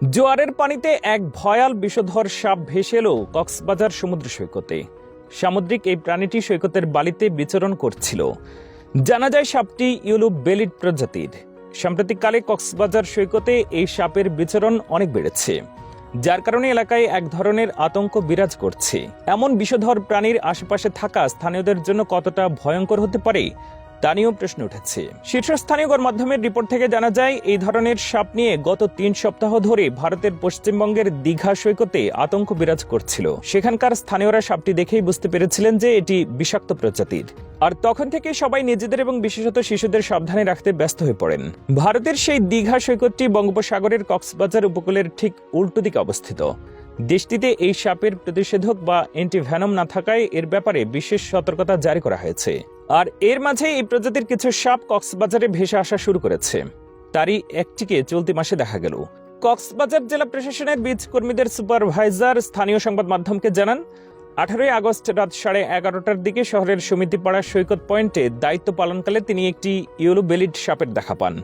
জোয়ারের পানিতে এক ভয়াল বিষধর সাপ ভেসে এলো কক্সবাজার সমুদ্র সৈকতে। সামুদ্রিক এই প্রাণীটি সৈকতের বালিতে বিচরণ করছিল। জানা যায় সাপটি ইউলু বেলিড প্রজাতির। সাম্প্রতিককালে কক্সবাজার সৈকতে এই সাপের বিচরণ অনেক বেড়েছে, যার কারণে এলাকায় এক ধরনের আতঙ্ক বিরাজ করছে। এমন বিষধর প্রাণীর আশেপাশে থাকা স্থানীয়দের জন্য কতটা ভয়ঙ্কর হতে পারে তা নিয়েও প্রশ্ন উঠেছে। শীর্ষস্থানীয় গণমাধ্যমের রিপোর্ট থেকে জানা যায়, এই ধরনের সাপ নিয়ে গত তিন সপ্তাহ ধরে ভারতের পশ্চিমবঙ্গের দীঘা সৈকতে আতঙ্ক বিরাজ করছিল। সেখানকার স্থানীয়রা সাপটি দেখেই বুঝতে পেরেছিলেন যে এটি বিষাক্ত প্রজাতির। আর তখন থেকে সবাই নিজেদের এবং বিশেষত শিশুদের সাবধানে রাখতে ব্যস্ত হয়ে পড়েন। ভারতের সেই দীঘা সৈকতটি বঙ্গোপসাগরের কক্সবাজার উপকূলের ঠিক উল্টো দিকে অবস্থিত। দেশটিতে এই সাপের প্রতিষেধক বা অ্যান্টিভ্যানম না থাকায় এর ব্যাপারে বিশেষ সতর্কতা জারি করা হয়েছে। আর এর মাঝে এই প্রজাতির কিছু সাপ কক্সবাজারে ভেসে আসা শুরু করেছে। তারই একটিকে চলতি মাসে দেখা গেল। কক্সবাজার জেলা প্রশাসনের বীজ কর্মীদের সুপারভাইজার স্থানীয় সংবাদ মাধ্যমকে জানান, আঠারোই আগস্ট রাত সাড়ে এগারোটার দিকে শহরের সমিতিপাড়া সৈকত পয়েন্টে দায়িত্ব পালনকালে তিনি একটি ইয়েলো বেলিড সাপের দেখা পান।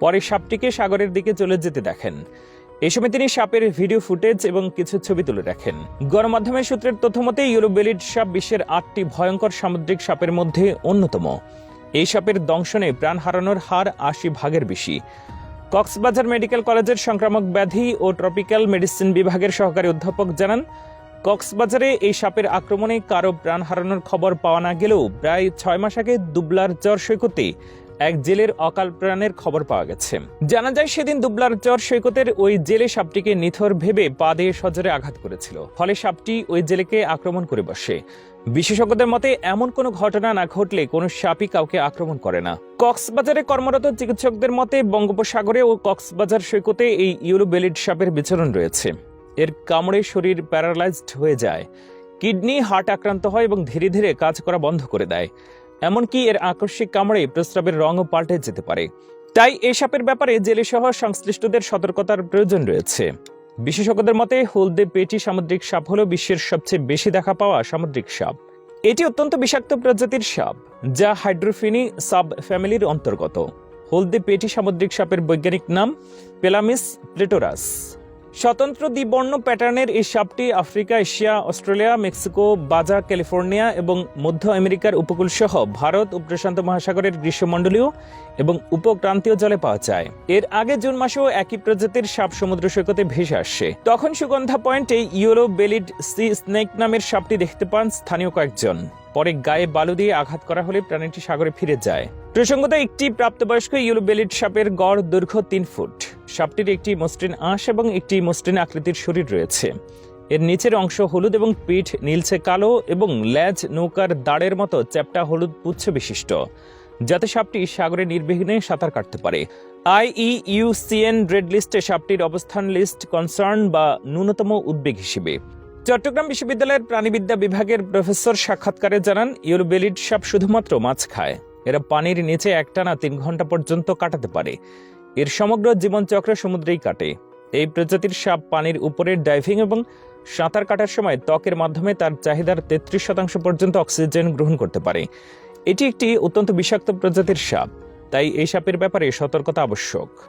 পরে সাপটিকে সাগরের দিকে চলে যেতে দেখেন। এই সময় তিনি সাপের ভিডিও ফুটেজ এবং কিছু ছবি তুলে রাখেন। গণমাধ্যমের সূত্রের তথ্য মতে ইউরোবেলিড সাপ বিশ্বের আটটি ভয়ঙ্কর সামুদ্রিক সাপের মধ্যে অন্যতম। এই সাপের দংশনে প্রাণ হারানোর হার আশি ভাগের বেশি। কক্সবাজার মেডিকেল কলেজের সংক্রামক ব্যাধি ও ট্রপিক্যাল মেডিসিন বিভাগের সহকারী অধ্যাপক জানান, কক্সবাজারে এই সাপের আক্রমণে কারও প্রাণ হারানোর খবর পাওয়া না গেলেও প্রায় ছয় মাস আগে দুবলার জ্বর সৈকতে এক জেলের অকাল প্রাণের খবর পাওয়া গেছে। জানা যায় সেদিন দুবলার চর সৈকতের ওই জেলে সাপটিকে নিথর ভেবে পা দিয়ে সজরে আঘাত করেছিল। ফলে সাপটি ওই জেলেকে আক্রমণ করে বসে। বিশেষজ্ঞদের মতে, এমন কোনো ঘটনা না ঘটলে কোনো সাপই কাউকে আক্রমণ করে না। কক্সবাজারে কর্মরত চিকিৎসকদের মতে, বঙ্গোপসাগরে ও কক্সবাজার সৈকতে এই ইউরোবেলিড সাপের বিচরণ রয়েছে। এর কামড়ে শরীর প্যারালাইজড হয়ে যায়। কিডনি হার্ট আক্রান্ত হয় এবং ধীরে ধীরে কাজ করা বন্ধ করে দেয়। এমনকি এর আকস্মিক কামড়ে প্রস্রাবের রঙও পাল্টে যেতে পারে। তাই এই সাপের ব্যাপারে জেলে সহ সংশ্লিষ্টদের সতর্কতার প্রয়োজন রয়েছে। বিশেষজ্ঞদের মতে, হলদে পেটি সামুদ্রিক সাপ হল বিশ্বের সবচেয়ে বেশি দেখা পাওয়া সামুদ্রিক সাপ। এটি অত্যন্ত বিষাক্ত প্রজাতির সাপ, যা হাইড্রোফিনি সাব ফ্যামিলির অন্তর্গত। হলদে পেটি সামুদ্রিক সাপের বৈজ্ঞানিক নাম পেলামিস প্লেটোরাস। স্বতন্ত্র দ্বিবর্ণ প্যাটার্নের এই সাপটি Africa, Asia, Australia, Mexico, Baja, California এবং মধ্য আমেরিকার উপকূল সহ ভারত ও প্রশান্ত মহাসাগরের গ্রীষ্মমণ্ডলীয় এবং উপক্রান্তীয় জলে পাওয়া যায়। এর আগে জুন মাসেও একই প্রজাতির সাপ সমুদ্র সৈকতে ভেসে আসে তখন সুগন্ধা পয়েন্টে ইউরো বেলিড সি স্নেক নামের সাপটি দেখতে পান স্থানীয় কয়েকজন। পরে গায়ে বালু দিয়ে আঘাত করা হলে প্রাণীটি সাগরে ফিরে যায়। প্রসঙ্গত একটি প্রাপ্তবয়স্ক ইউলোবেলিড সাপের গড় দৈর্ঘ্য তিন ফুট। সাপটির একটি মসৃণ আঁশ এবং একটি মসৃণ আকৃতির শরীর রয়েছে। এর নিচের অংশ হলুদ এবং পিঠ নীলছে কালো এবং ল্যাজ নৌকার দাঁড়ের মতো চ্যাপটা হলুদ পুচ্ছ বিশিষ্ট, যাতে সাপটি সাগরে নির্বিঘ্নে সাঁতার কাটতে পারে। আইইউসিএন রেড লিস্টে সাপটির অবস্থান লিস্ট কনসার্ন বা ন্যূনতম উদ্বেগ হিসেবে। চট্টগ্রাম বিশ্ববিদ্যালয়ের প্রাণীবিদ্যা বিভাগের প্রফেসর সাক্ষাৎকারে জানান, ইউরোবেলিড সাপ শুধুমাত্র মাছ খায়। এরা পানির নিচে একটানা তিন ঘণ্টা পর্যন্ত কাটাতে পারে। এর সমগ্র জীবনচক্র সমুদ্রেই কাটে। এই প্রজাতির সাপ পানির উপরে ডাইভিং এবং সাঁতার কাটার সময় ত্বকের মাধ্যমে তার চাহিদার তেত্রিশ শতাংশ পর্যন্ত অক্সিজেন গ্রহণ করতে পারে। এটি একটি অত্যন্ত বিষাক্ত প্রজাতির সাপ, তাই এই সাপের ব্যাপারে সতর্কতা আবশ্যক।